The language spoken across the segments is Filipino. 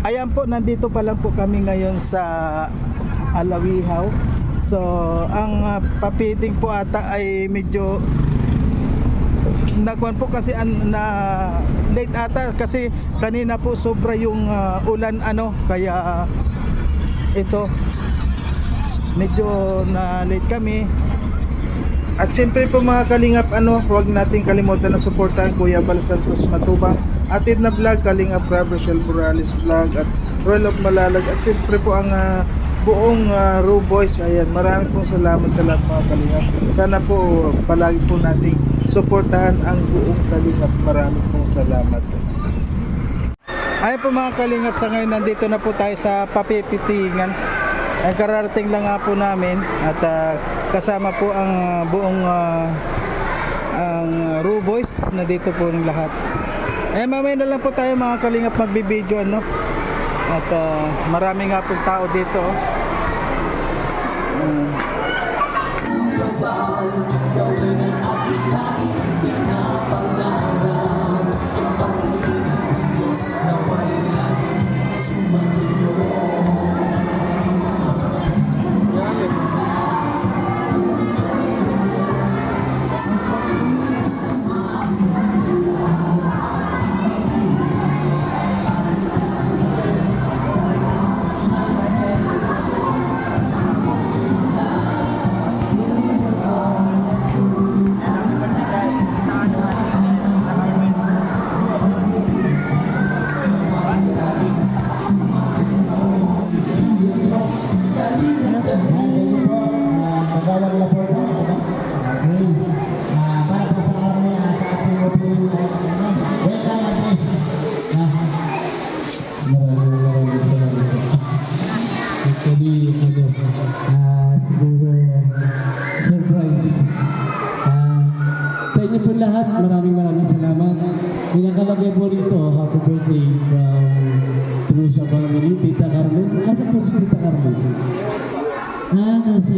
Ayan po, nandito pa lang po kami ngayon sa Alawihaw. So, ang uh, papiting po ata ay medyo nagwan po kasi an, na late ata kasi kanina po sobra yung uh, ulan ano kaya ito medyo na late kami at syempre po mga kalingap ano huwag nating kalimutan na suportahan Kuya Bal Santos Matubang Atid na vlog Kalingap Rob Rochelle Morales vlog at Royal of Malalag. At syempre po ang ah, buong uh, Raw Boys. Ayan maraming pong salamat sa lahat mga kalingap sana po palagi po nating suportahan ang buong kalingap maraming pong salamat. Ayun po mga kalingap sa ngayon nandito na po tayo sa papipitingan. Ay kararating lang nga po namin at ah, kasama po ang ah, buong ah, ang uh, Raw Boys. Na dito po ng lahat. Eh mamaya na lang po tayo mga kalingap magbibideo ano. At ah, marami nga po tao dito. oh. Sa inyo po lahat, maraming maraming salamat. Yung nakalagay po rito, happy birthday from Trusa Family, Tita Carmen. Asa po si Tita Carmen? Ah, nasa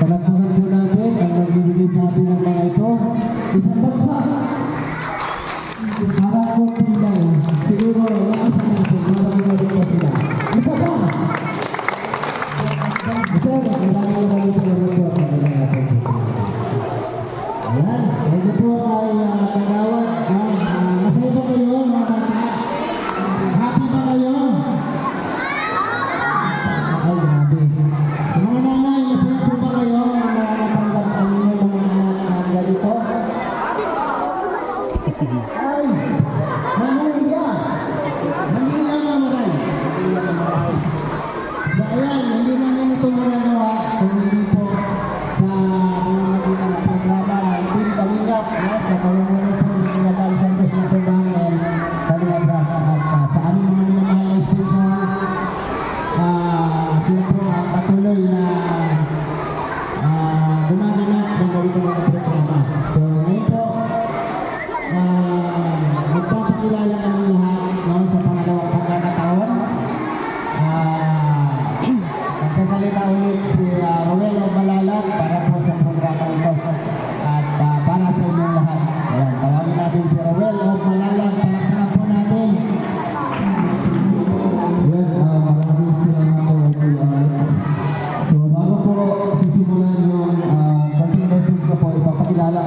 palagpakan po natin ang nagbibigay sa atin ng mga ito. Isang bansa.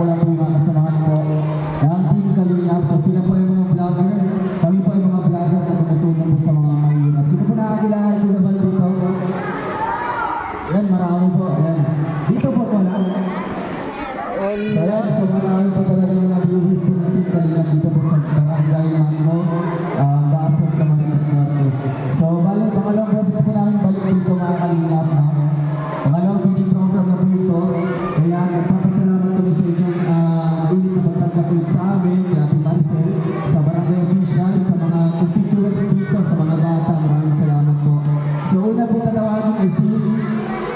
Amen. tetamu di sini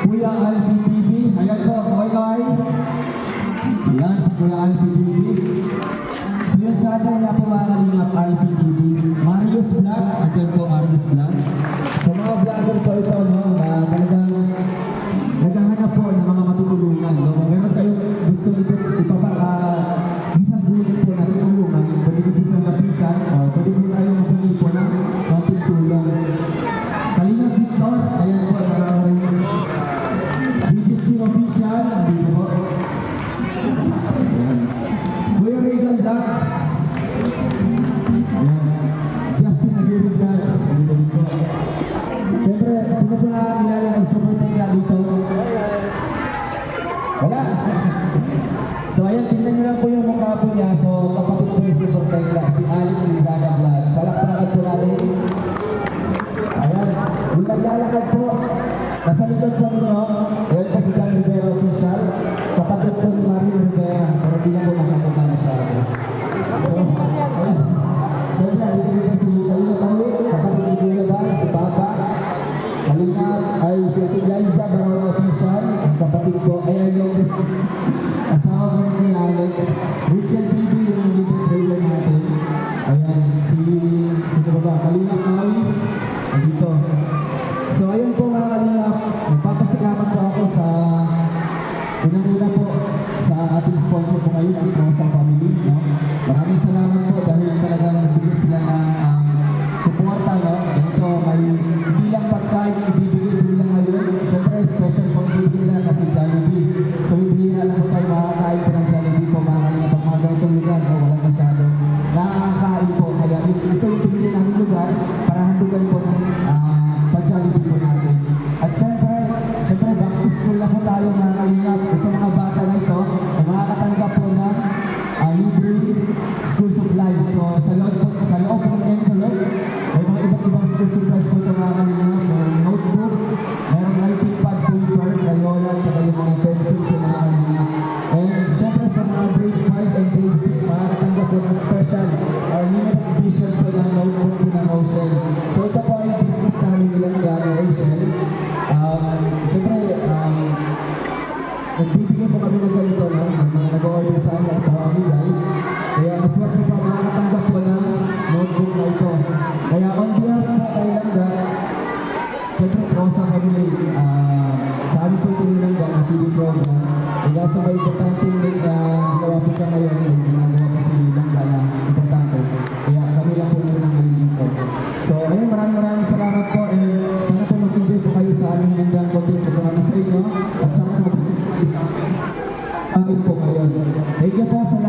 Buya Alfi TV Hayata Hoi Dan sekolah Alfi TV Sudah cadang apa ingat Alfi Marius Black Contoh Marius Black? casa.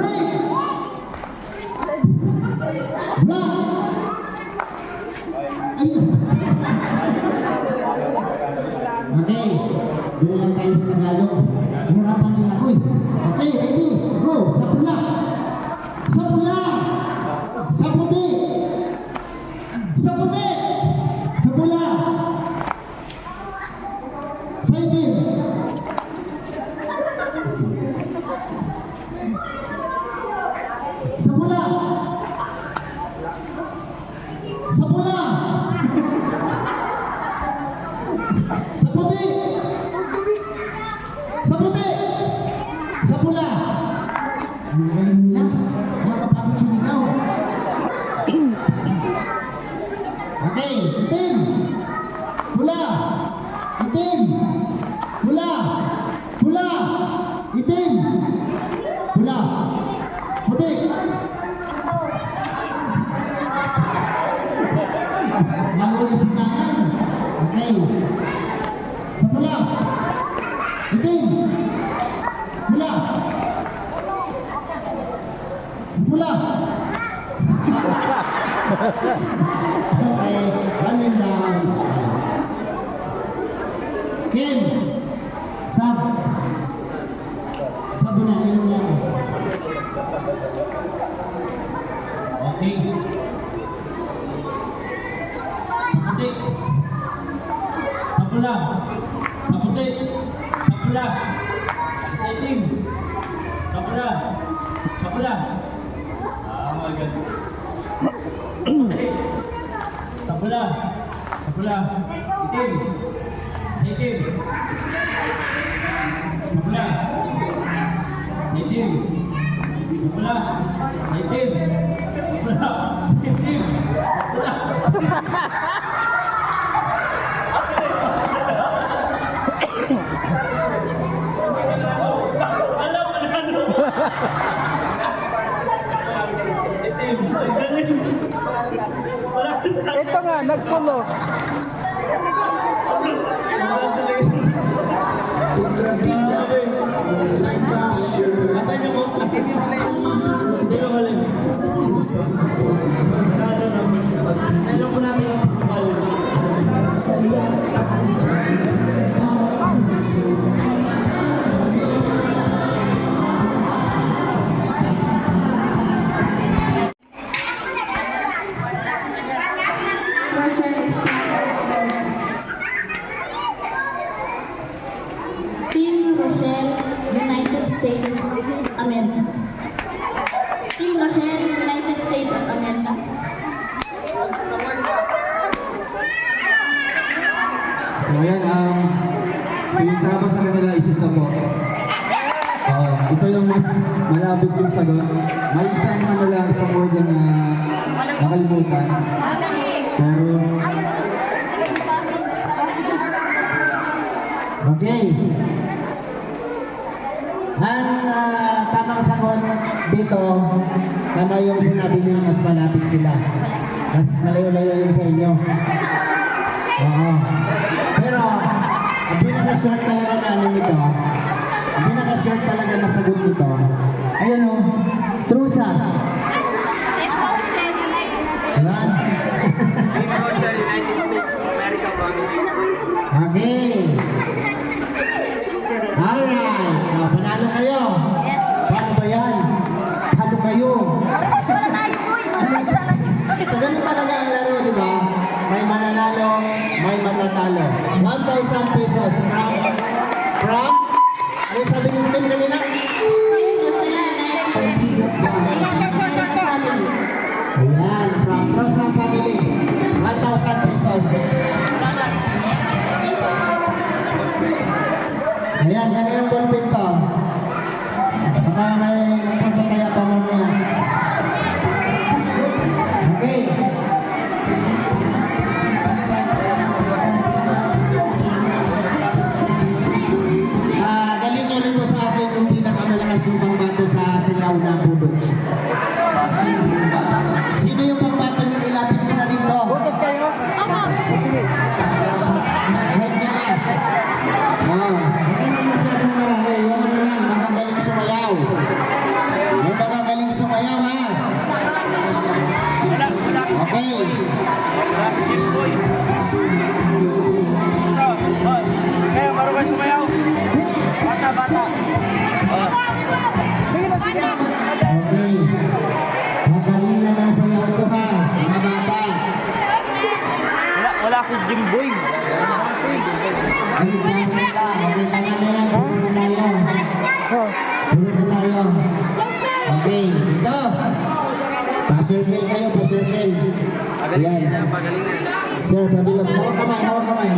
Read. petik sebelah. Satu petik setting sebelah. Sebelah. Sama kan sebelah. Sebelah. Setting setting sebelah. Setting sebelah. Ito nga, nagsulo. Congratulations. Asan yung most lucky place? Hindi ko alam. Alam ko natin yung tama sa kanila isip na po. Uh, ito yung mas malapit yung sagot. May isang ano lang, isang word lang na nakalimutan. Pero... Okay. Ang uh, tamang sagot dito, tama yung sinabi niyo mas malapit sila. Mas malayo-layo yung sa inyo. Oo. Uh -huh pinaka-short talaga namin ito, ang ano pinaka-short talaga na sagot nito, ayun o, trusa. Hill kayo, Pastor Hill. Ayan. Sir, pabilog. Hawak kamay, hawak kamay.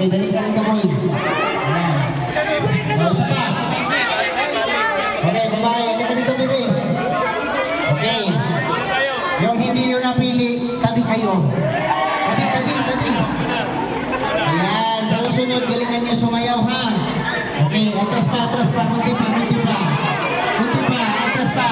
Okay, dali ka rin kamoy. Ayan. O, pa. Okay, babae, halika dito, bebe. Okay. Yung hindi nyo napili, tabi kayo. Tabi, tabi, tabi. Ayan, sa susunod, galingan nyo sumayaw, ha? Okay, atras pa, atras pa, munti pa, munti pa. Munti pa, atras pa.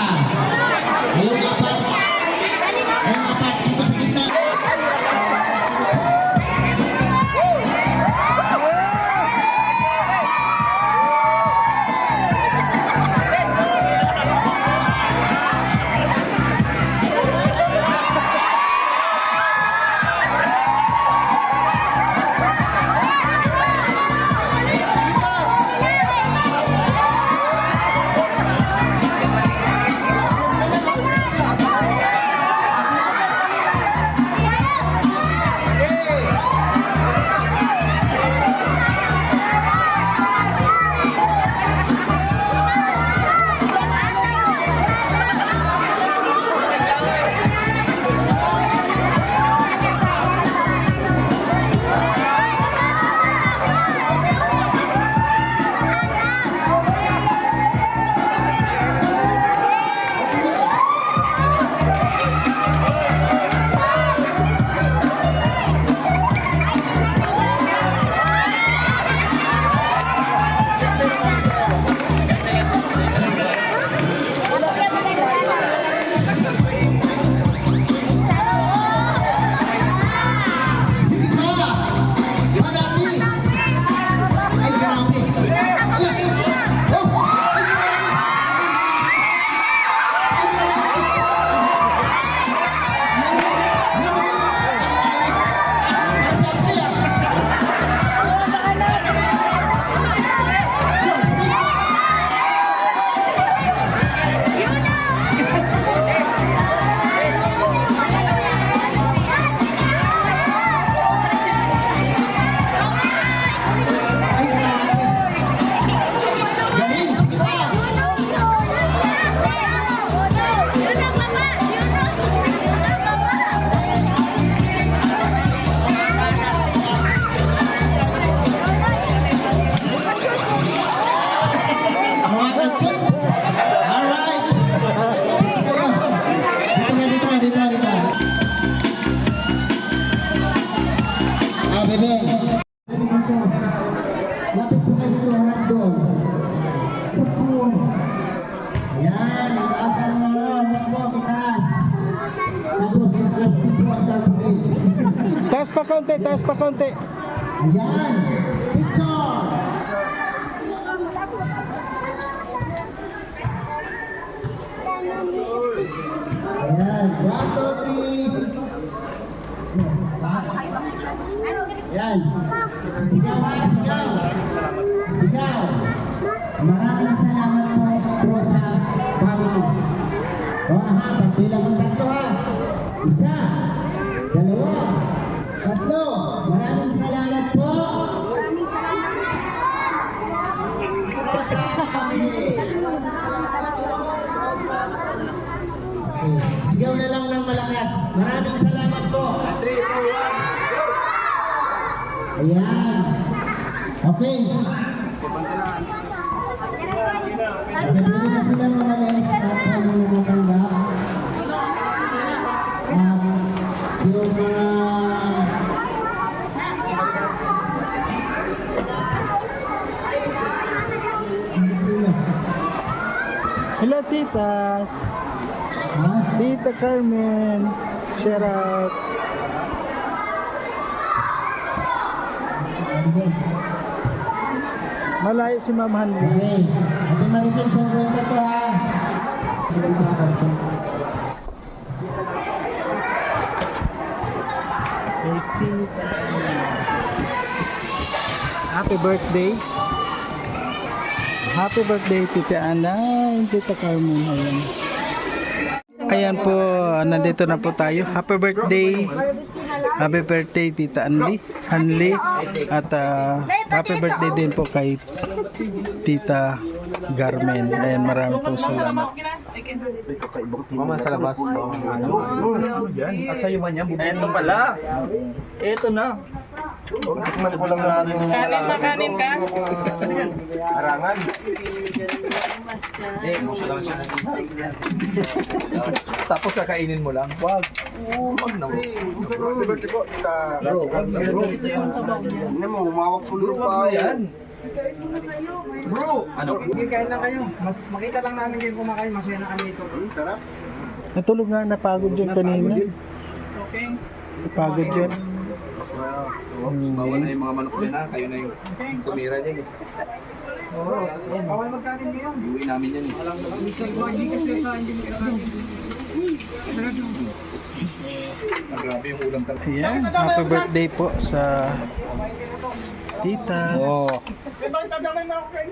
Taas pa konti, taas pa konti. Ayan. Picture. Ayan. One, two. Sigaw sigaw. Sigaw. Maraming salamat po po sa family. O ha, pagbilang mo tatlo ha. Isa, dalawa, tatlo. Maraming salamat po. Po sa family. Okay. Sigaw na lang ng malakas. Maraming salamat po. Ayan. Okay. Pwede na sila umalis at kung natatanggap. At yung mga Hello, titas. Tita Carmen. Shout out. Malayo si Ma'am Hanli. Okay. Ate Maricel, sa kwenta to ha. Happy birthday. Happy birthday, Tita Ana. Tita Carmen. Ayan. Ayan po, nandito na po tayo. Happy birthday. Happy birthday, Tita Anli. Hanli. At ah, happy birthday din po kay Tita Garmen. Ayan, marami po salamat. Mama sa labas. At sa'yo man yan. Ito pala. Ito na. Kanin makanin ka? Tapos kakainin mo lang. Wag. Oo, wag na. Bro, wag na bro. Bro, wag na yan. Bro, ano? Kain lang kayo. Mas, makita lang namin kayo kumakain. Masaya na kami ito. Natulog nga, napagod yun kanina. Okay? Napagod yun. Bawal na yung mga manok niya na. Kayo na yung tumira dyan. eh. Bawal magkanin ngayon. Iuwi namin yan. eh. Minsan ko, hindi kasi sa hindi mo kinakain. Grabe yung ulam talaga. Ayan, happy birthday po sa tita. Oh. Bakit tadamay na ako kayo?